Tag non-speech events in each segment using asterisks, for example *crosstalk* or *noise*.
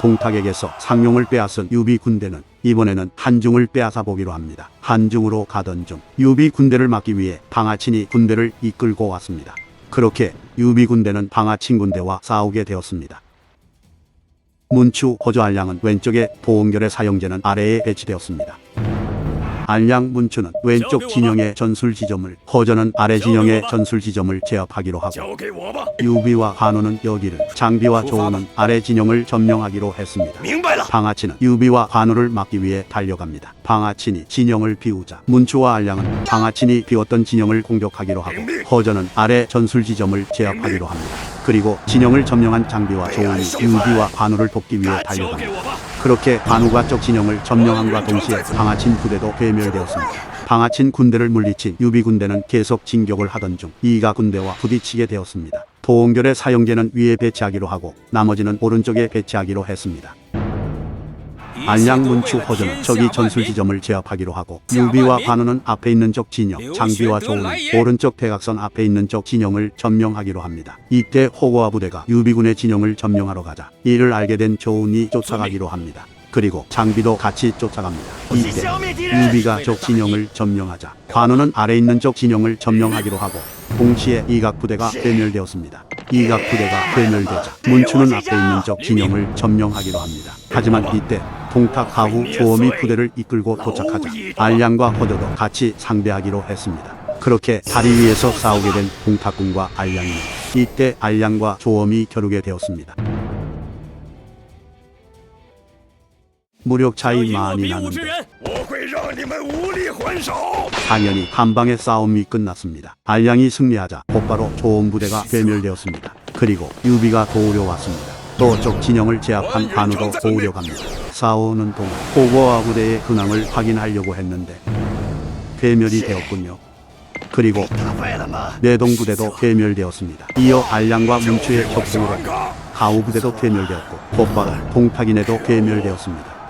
동탁에게서 상용을 빼앗은 유비 군대는 이번에는 한중을 빼앗아 보기로 합니다. 한중으로 가던 중 유비 군대를 막기 위해 방아친이 군대를 이끌고 왔습니다. 그렇게 유비 군대는 방아친 군대와 싸우게 되었습니다. 문추 호조 알량은 왼쪽에 보온결의 사형제는 아래에 배치되었습니다. 안양 문추는 왼쪽 진영의 전술 지점을 허전은 아래 진영의 전술 지점을 제압하기로 하고 유비와 한우는 여기를 장비와 조우는 아래 진영을 점령하기로 했습니다. 방아치는 유비와 한우를 막기 위해 달려갑니다. 방아친이 진영을 비우자 문추와 안량은 방아친이 비웠던 진영을 공격하기로 하고 허전은 아래 전술 지점을 제압하기로 합니다. 그리고 진영을 점령한 장비와 조은이 유비와 관우를 돕기 위해 달려갑니다. 그렇게 관우가 쪽 진영을 점령함과 동시에 방아친 부대도 괴멸되었습니다. 방아친 군대를 물리친 유비 군대는 계속 진격을 하던 중 이가 군대와 부딪히게 되었습니다. 도원결의 사형제는 위에 배치하기로 하고 나머지는 오른쪽에 배치하기로 했습니다. 안양 문추 허전은 적이 전술 지점을 제압하기로 하고 유비와 관우는 앞에 있는 적 진영, 장비와 조우는 오른쪽 대각선 앞에 있는 적 진영을 점령하기로 합니다. 이때 호거와 부대가 유비군의 진영을 점령하러 가자 이를 알게 된 조운이 쫓아가기로 합니다. 그리고 장비도 같이 쫓아갑니다. 이때 유비가 적 진영을 점령하자 관우는 아래 있는 적 진영을 점령하기로 하고 동시에 이각 부대가 괴멸되었습니다. 이각 부대가 괴멸되자 문추는 앞에 있는 적 진영을 점령하기로 합니다. 하지만 이때 동탁하 후 조엄이 부대를 이끌고 도착하자 알량과 호드도 같이 상대하기로 했습니다. 그렇게 다리 위에서 싸우게 된 동탁군과 알량이 이때 알량과 조엄이 겨루게 되었습니다. 무력 차이 많이 나는데 당연히 한방의 싸움이 끝났습니다. 알량이 승리하자 곧바로 조온 부대가 괴멸되었습니다. 그리고 유비가 도우려 왔습니다. 또쪽 진영을 제압한 관우도 도우려 갑니다. 싸우는 동안 호버와 부대의 근황을 확인하려고 했는데 괴멸이 되었군요. 그리고 내동 부대도 괴멸되었습니다. 이어 알량과 문추의 협동으로 가오 부대도 괴멸되었고 복바가 동탁인에도 괴멸되었습니다.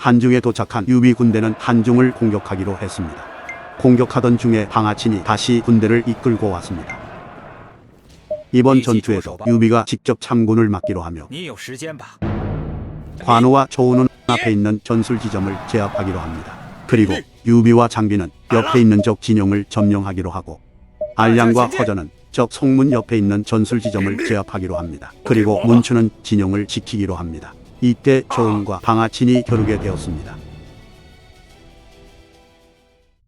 한중에 도착한 유비 군대는 한중을 공격하기로 했습니다. 공격하던 중에 방아친이 다시 군대를 이끌고 왔습니다. 이번 전투에서 유비가 직접 참군을 맡기로 하며 관우와 조우는 앞에 있는 전술 지점을 제압하기로 합니다. 그리고 유비와 장비는 옆에 있는 적 진영을 점령하기로 하고 알량과 허전은 적 송문 옆에 있는 전술 지점을 제압하기로 합니다. 그리고 문추는 진영을 지키기로 합니다. 이때 조은과 방아친이 겨루게 되었습니다.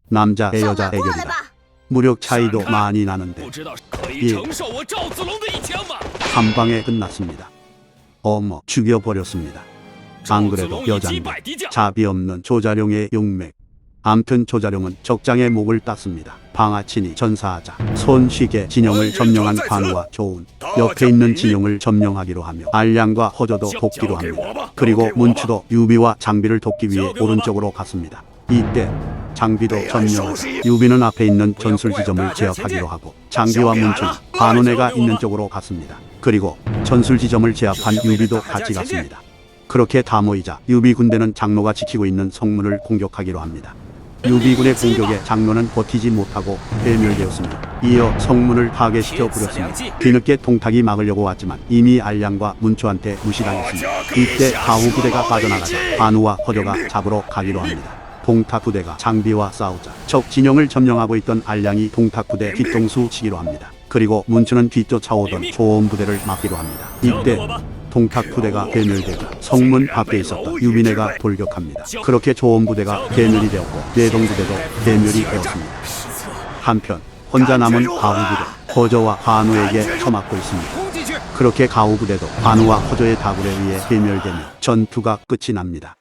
남자 대 여자 대결이다. 무력 차이도 많이 나는데 예. 이 한방에 끝났습니다. 어머 죽여버렸습니다. 안 그래도 여자입니다. 자비 없는 조자룡의 용맥. 암튼 조자룡은 적장의 목을 땄습니다. 방아치니 전사하자 손쉬게 진영을 점령한 관우와 조운 옆에 있는 진영을 점령하기로 하며 알량과 허저도 돕기로 합니다. 그리고 문추도 유비와 장비를 돕기 위해 오른쪽으로 갔습니다. 이때 장비도 점령하자 유비는 앞에 있는 전술 지점을 제압하기로 하고 장비와 문추는 관우네가 있는 쪽으로 갔습니다. 그리고 전술 지점을 제압한 유비도 같이 갔습니다. 그렇게 다 모이자 유비 군대는 장로가 지키고 있는 성문을 공격하기로 합니다. 유비군의 공격에 장로는 버티지 못하고 괴멸되었습니다. 이어 성문을 파괴시켜 부렸습니다. 뒤늦게 동탁이 막으려고 왔지만 이미 알량과 문초한테 무시당했습니다. 이때 가우 부대가 빠져나가자 반우와 허저가 잡으러 가기로 합니다. 동탁 부대가 장비와 싸우자 적 진영을 점령하고 있던 알량이 동탁 부대 뒤통수 치기로 합니다. 그리고 문초는 뒤쫓아오던 초원 부대를 막기로 합니다. 이때 동탁 부대가 괴멸되고 성문 밖에 있었던 유민회가 돌격합니다. 그렇게 조원 부대가 괴멸이 되었고 내동 부대도 괴멸이 되었습니다. 한편 혼자 남은 가우 부대 거저와 관우에게 처맞고 있습니다. 그렇게 가우 부대도 관우와 허저의 다굴에 의해 괴멸되며 전투가 끝이 납니다.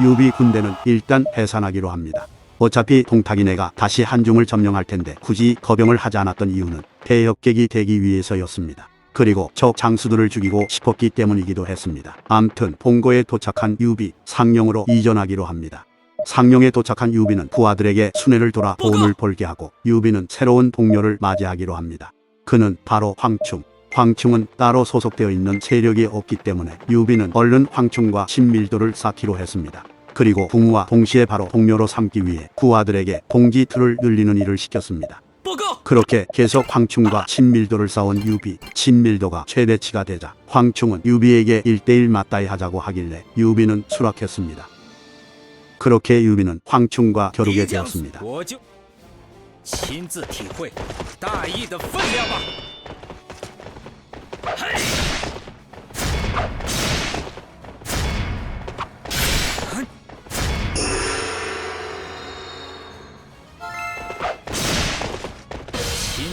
유비 군대는 일단 해산하기로 합니다. 어차피 동탁이네가 다시 한중을 점령할 텐데 굳이 거병을 하지 않았던 이유는 대역객이 되기 위해서였습니다. 그리고 적 장수들을 죽이고 싶었기 때문이기도 했습니다. 암튼 본거에 도착한 유비 상령으로 이전하기로 합니다. 상령에 도착한 유비는 부하들에게 순회를 돌아 돈을 벌게 하고 유비는 새로운 동료를 맞이하기로 합니다. 그는 바로 황충. 황충은 따로 소속되어 있는 세력이 없기 때문에 유비는 얼른 황충과 친밀도를 쌓기로 했습니다. 그리고 붕우와 동시에 바로 동료로 삼기 위해 구아들에게 동기틀을 늘리는 일을 시켰습니다. 그렇게 계속 황충과 친밀도를 쌓은 유비, 친밀도가 최대치가 되자 황충은 유비에게 일대일 맞다이 하자고 하길래 유비는 수락했습니다. 그렇게 유비는 황충과 겨루게 되었습니다.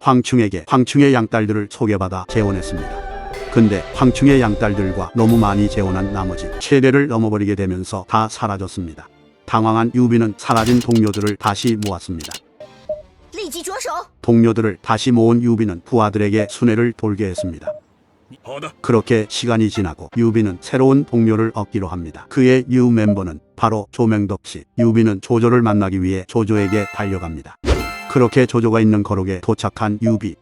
황충에게 황충의 양딸들을 소개받아 재혼했습니다. 근데 황충의 양딸들과 너무 많이 재혼한 나머지 최대를 넘어버리게 되면서 다 사라졌습니다. 당황한 유비는 사라진 동료들을 다시 모았습니다. 동료들을 다시 모은 유비는 부하들에게 순회를 돌게 했습니다. 그렇게 시간이 지나고 유비는 새로운 동료를 얻기로 합니다. 그의 유 멤버는 바로 조명덕 씨. 유비는 조조를 만나기 위해 조조에게 달려갑니다. 그렇게 조조가 있는 거룩에 도착한 유비.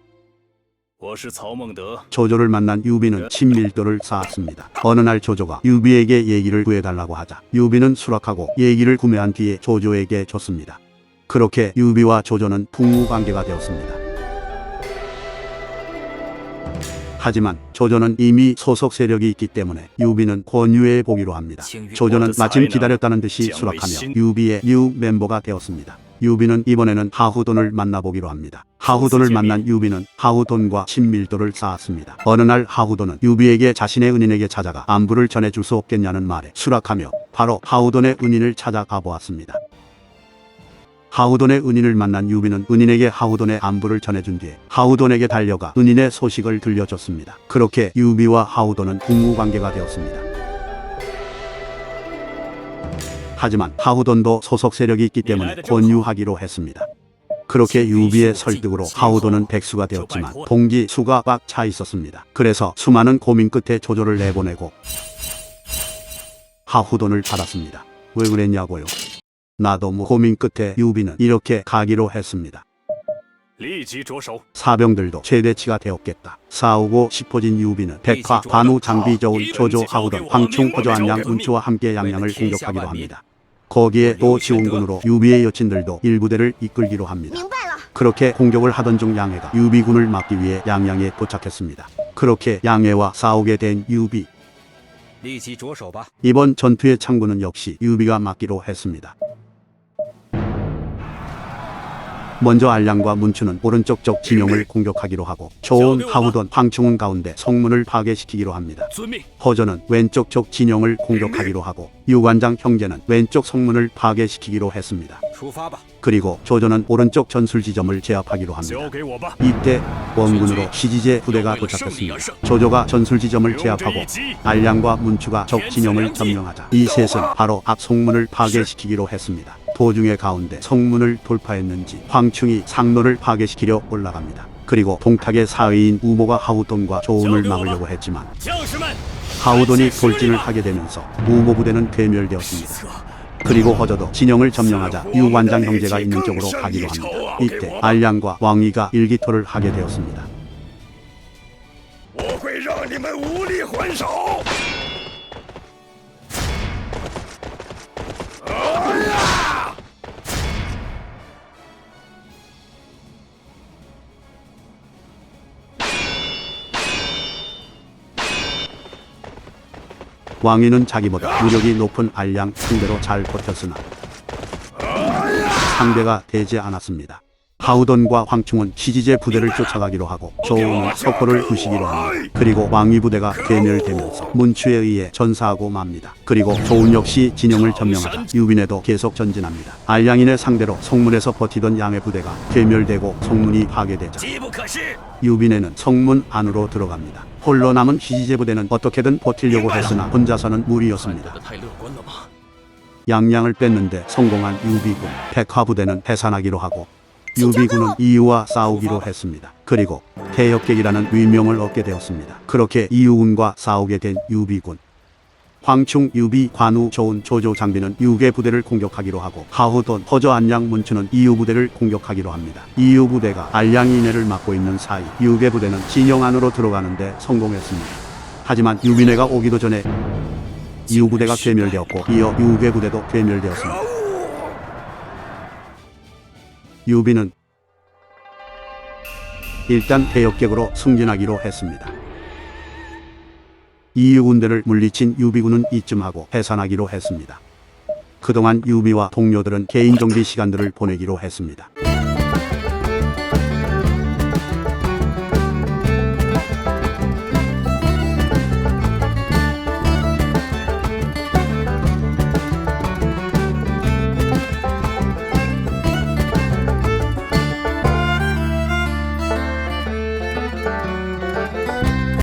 조조를 만난 유비는 예. 친밀도를 쌓았습니다. 어느 날 조조가 유비에게 얘기를 구해달라고 하자 유비는 수락하고 얘기를 구매한 뒤에 조조에게 줬습니다. 그렇게 유비와 조조는 부부 관계가 되었습니다. 하지만 조조는 이미 소속 세력이 있기 때문에 유비는 권유해 보기로 합니다. 조조는 마침 기다렸다는 듯이 수락하며 유비의 뉴 멤버가 되었습니다. 유비는 이번에는 하후돈을 만나보기로 합니다. 하후돈을 만난 유비는 하후돈과 친밀도를 쌓았습니다. 어느 날 하후돈은 유비에게 자신의 은인에게 찾아가 안부를 전해줄 수 없겠냐는 말에 수락하며 바로 하후돈의 은인을 찾아가 보았습니다. 하우돈의 은인을 만난 유비는 은인에게 하우돈의 안부를 전해준 뒤에 하우돈에게 달려가 은인의 소식을 들려줬습니다. 그렇게 유비와 하우돈은 국무관계가 되었습니다. 하지만 하우돈도 소속 세력이 있기 때문에 권유하기로 했습니다. 그렇게 유비의 설득으로 하우돈은 백수가 되었지만 동기 수가 꽉 차 있었습니다. 그래서 수많은 고민 끝에 조조를 내보내고 하후돈을 받았습니다. 왜 그랬냐고요? 나도 뭐 고민 끝에 유비는 이렇게 가기로 했습니다. 사병들도 최대치가 되었겠다. 싸우고 싶어진 유비는 백화, 반우, 장비저울, 아, 조조, 하우던, 황충, 허조, 안양, 운추와 함께 양양을 네, 네, 공격하기로 합니다. 거기에 또 지원군으로 유비의 여친들도 일부대를 이끌기로 합니다. 그렇게 공격을 하던 중 양해가 유비군을 막기 위해 양양에 도착했습니다. 그렇게 양해와 싸우게 된 유비. 네, 이번 전투의 창군은 역시 유비가 막기로 했습니다. 먼저 알량과 문추는 오른쪽 쪽 진영을 *clears throat* 공격하기로 하고 조운, 하우돈, 황충은 가운데 성문을 파괴시키기로 합니다. 허전은 왼쪽 쪽 진영을 공격하기로 하고 유관장 형제는 왼쪽 성문을 파괴시키기로 했습니다. 그리고 조조는 오른쪽 전술 지점을 제압하기로 합니다. 이때 원군으로 시지제 부대가 도착했습니다. 조조가 전술 지점을 제압하고 알량과 문추가 적 진영을 점령하자 이 셋은 바로 앞 송문을 파괴시키기로 했습니다. 도중의 가운데 성문을 돌파했는지 황충이 상로를 파괴시키려 올라갑니다. 그리고 동탁의 사위인 우모가 하우돈과 조음을 막으려고 했지만 하우돈이 돌진을 하게 되면서 우모 부대는 괴멸되었습니다. 그리고 허저도 진영을 점령하자 유관장 형제가 있는 쪽으로 가기로 합니다. 이때 알량과 왕위가 일기토를 하게 되었습니다. 왕위는 자기보다 무력이 높은 알량 상대로 잘 버텼으나 상대가 되지 않았습니다. 하우돈과 황충은 시지제 부대를 쫓아가기로 하고 조우는 석호를 부시기로 합니다. 그리고 왕위 부대가 괴멸되면서 문추에 의해 전사하고 맙니다. 그리고 조운 역시 진영을 점령하자 유빈에도 계속 전진합니다. 알량인의 상대로 성문에서 버티던 양의 부대가 괴멸되고 성문이 파괴되자 유빈에는 성문 안으로 들어갑니다. 홀로 남은 시지제 부대는 어떻게든 버틸려고 했으나 혼자서는 무리였습니다. 양양을 뺐는데 성공한 유비군, 백화 부대는 해산하기로 하고 유비군은 이유와 싸우기로 했습니다. 그리고 태협객이라는 위명을 얻게 되었습니다. 그렇게 이유군과 싸우게 된 유비군. 황충, 유비, 관우, 조은, 조조 장비는 유괴 부대를 공격하기로 하고 하후돈, 허저, 안양, 문추는 이유 부대를 공격하기로 합니다. 이유 부대가 알량 이내를 막고 있는 사이 유괴 부대는 진영 안으로 들어가는데 성공했습니다. 하지만 유비네가 오기도 전에 이유 부대가 괴멸되었고 이어 유괴 부대도 괴멸되었습니다. 유비는 일단 대역객으로 승진하기로 했습니다. 이유 군대를 물리친 유비군은 이쯤하고 해산하기로 했습니다. 그동안 유비와 동료들은 개인 정비 시간들을 보내기로 했습니다.